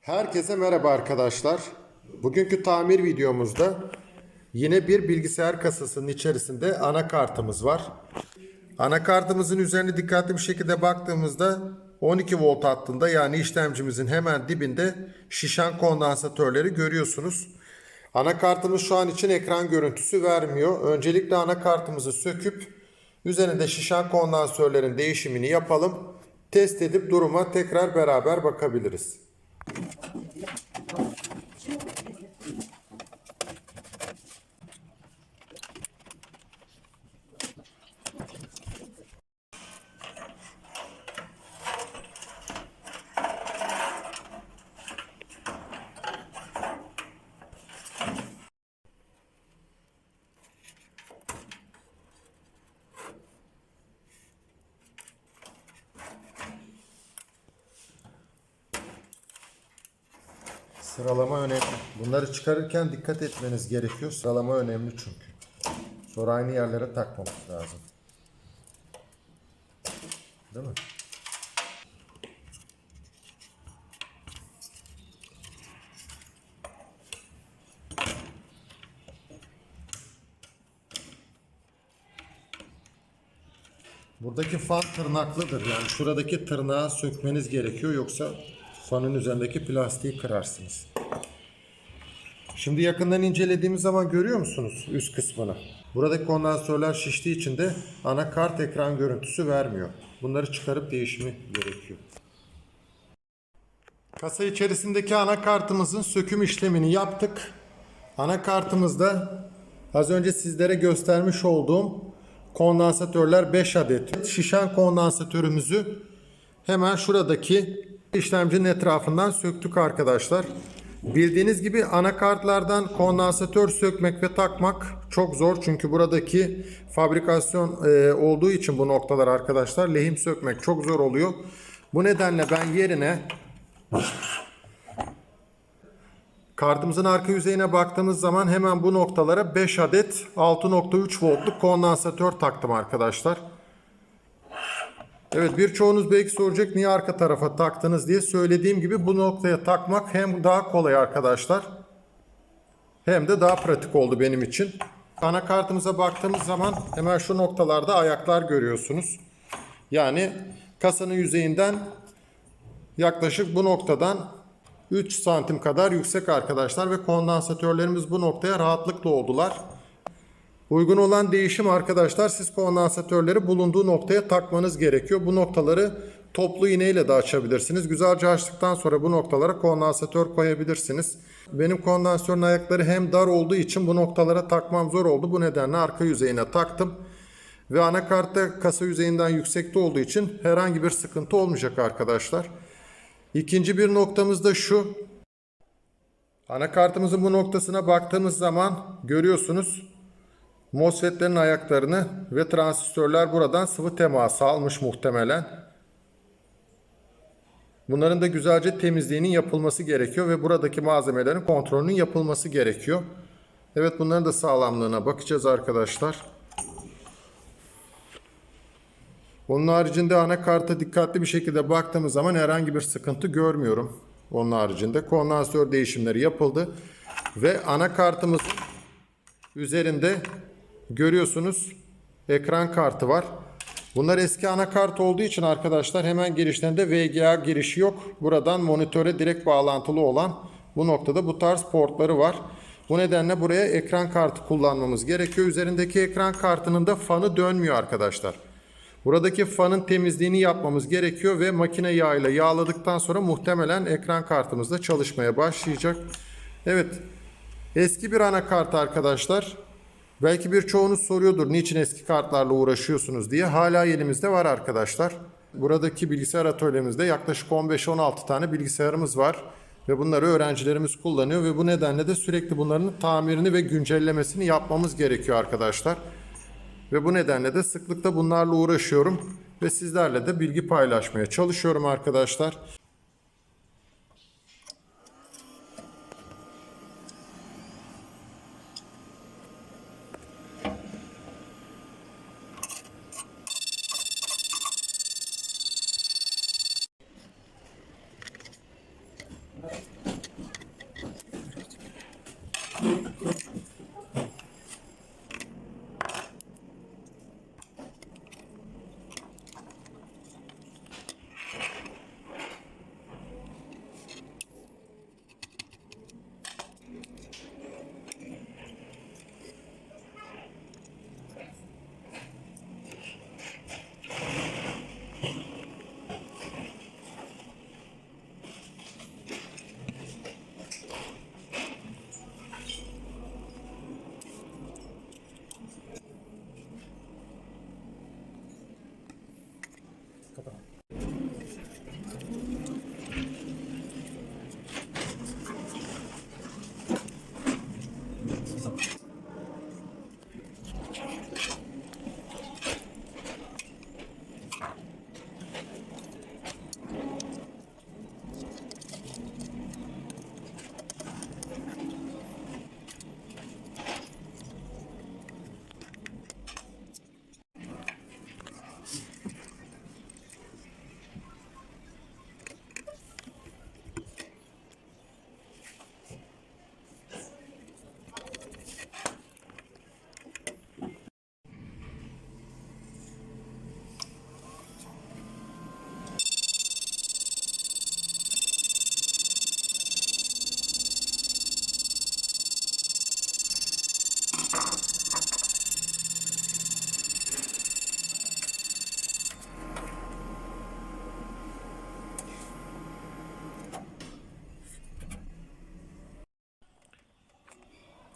Herkese merhaba arkadaşlar. Bugünkü tamir videomuzda yine bir bilgisayar kasasının içerisinde anakartımız var. Anakartımızın üzerine dikkatli bir şekilde baktığımızda 12 volt hattında yani işlemcimizin hemen dibinde şişen kondansatörleri görüyorsunuz. Anakartımız şu an için ekran görüntüsü vermiyor. Öncelikle anakartımızı söküp üzerinde şişen kondansörlerin değişimini yapalım. Test edip duruma tekrar beraber bakabiliriz. yeah Sıralama önemli. Bunları çıkarırken dikkat etmeniz gerekiyor. Sıralama önemli çünkü. Sonra aynı yerlere takmamız lazım. Değil mi? Buradaki fan tırnaklıdır. Yani şuradaki tırnağı sökmeniz gerekiyor. Yoksa fanın üzerindeki plastiği kırarsınız. Şimdi yakından incelediğimiz zaman görüyor musunuz üst kısmını? Buradaki kondansörler şiştiği için de anakart ekran görüntüsü vermiyor. Bunları çıkarıp değişimi gerekiyor. Kasa içerisindeki anakartımızın söküm işlemini yaptık. Anakartımızda az önce sizlere göstermiş olduğum kondansatörler 5 adet. Şişen kondansatörümüzü hemen şuradaki işlemcinin etrafından söktük arkadaşlar. Bildiğiniz gibi anakartlardan kondansatör sökmek ve takmak çok zor. Çünkü buradaki fabrikasyon e, olduğu için bu noktalar arkadaşlar lehim sökmek çok zor oluyor. Bu nedenle ben yerine Kartımızın arka yüzeyine baktığımız zaman hemen bu noktalara 5 adet 6.3 voltluk kondansatör taktım arkadaşlar. Evet birçoğunuz belki soracak niye arka tarafa taktınız diye söylediğim gibi bu noktaya takmak hem daha kolay arkadaşlar hem de daha pratik oldu benim için. Anakartımıza baktığımız zaman hemen şu noktalarda ayaklar görüyorsunuz. Yani kasanın yüzeyinden yaklaşık bu noktadan 3 santim kadar yüksek arkadaşlar ve kondansatörlerimiz bu noktaya rahatlıkla oldular. Uygun olan değişim arkadaşlar siz kondansatörleri bulunduğu noktaya takmanız gerekiyor. Bu noktaları toplu iğneyle de açabilirsiniz. Güzelce açtıktan sonra bu noktalara kondansatör koyabilirsiniz. Benim kondansatörün ayakları hem dar olduğu için bu noktalara takmam zor oldu. Bu nedenle arka yüzeyine taktım. Ve anakartta kasa yüzeyinden yüksekte olduğu için herhangi bir sıkıntı olmayacak arkadaşlar. İkinci bir noktamız da şu. Anakartımızın bu noktasına baktığımız zaman görüyorsunuz MOSFET'lerin ayaklarını ve transistörler buradan sıvı teması almış muhtemelen. Bunların da güzelce temizliğinin yapılması gerekiyor ve buradaki malzemelerin kontrolünün yapılması gerekiyor. Evet bunların da sağlamlığına bakacağız arkadaşlar. Onun haricinde anakarta dikkatli bir şekilde baktığımız zaman herhangi bir sıkıntı görmüyorum. Onun haricinde kondansatör değişimleri yapıldı. Ve anakartımızın üzerinde görüyorsunuz ekran kartı var. Bunlar eski anakart olduğu için arkadaşlar hemen girişlerinde VGA girişi yok. Buradan monitöre direkt bağlantılı olan bu noktada bu tarz portları var. Bu nedenle buraya ekran kartı kullanmamız gerekiyor. Üzerindeki ekran kartının da fanı dönmüyor arkadaşlar. Buradaki fanın temizliğini yapmamız gerekiyor ve makine yağıyla yağladıktan sonra muhtemelen ekran kartımız da çalışmaya başlayacak. Evet. Eski bir anakart arkadaşlar. Belki birçoğunuz soruyordur niçin eski kartlarla uğraşıyorsunuz diye. Hala elimizde var arkadaşlar. Buradaki bilgisayar atölyemizde yaklaşık 15-16 tane bilgisayarımız var. Ve bunları öğrencilerimiz kullanıyor ve bu nedenle de sürekli bunların tamirini ve güncellemesini yapmamız gerekiyor arkadaşlar. Ve bu nedenle de sıklıkla bunlarla uğraşıyorum ve sizlerle de bilgi paylaşmaya çalışıyorum arkadaşlar.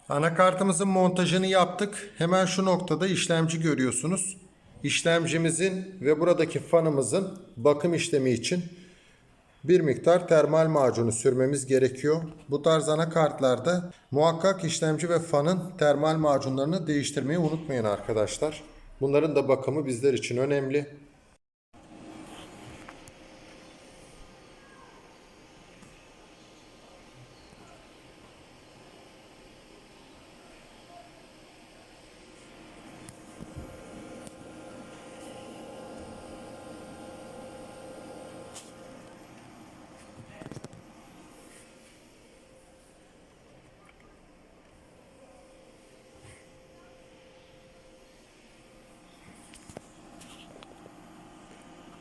Anakartımızın montajını yaptık. Hemen şu noktada işlemci görüyorsunuz. İşlemcimizin ve buradaki fanımızın bakım işlemi için bir miktar termal macunu sürmemiz gerekiyor. Bu tarz anakartlarda muhakkak işlemci ve fanın termal macunlarını değiştirmeyi unutmayın arkadaşlar. Bunların da bakımı bizler için önemli.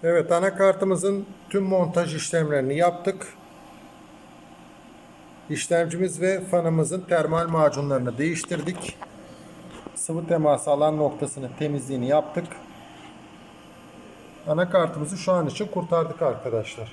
Evet anakartımızın tüm montaj işlemlerini yaptık. İşlemcimiz ve fanımızın termal macunlarını değiştirdik. Sıvı teması alan noktasını temizliğini yaptık. Anakartımızı şu an için kurtardık arkadaşlar.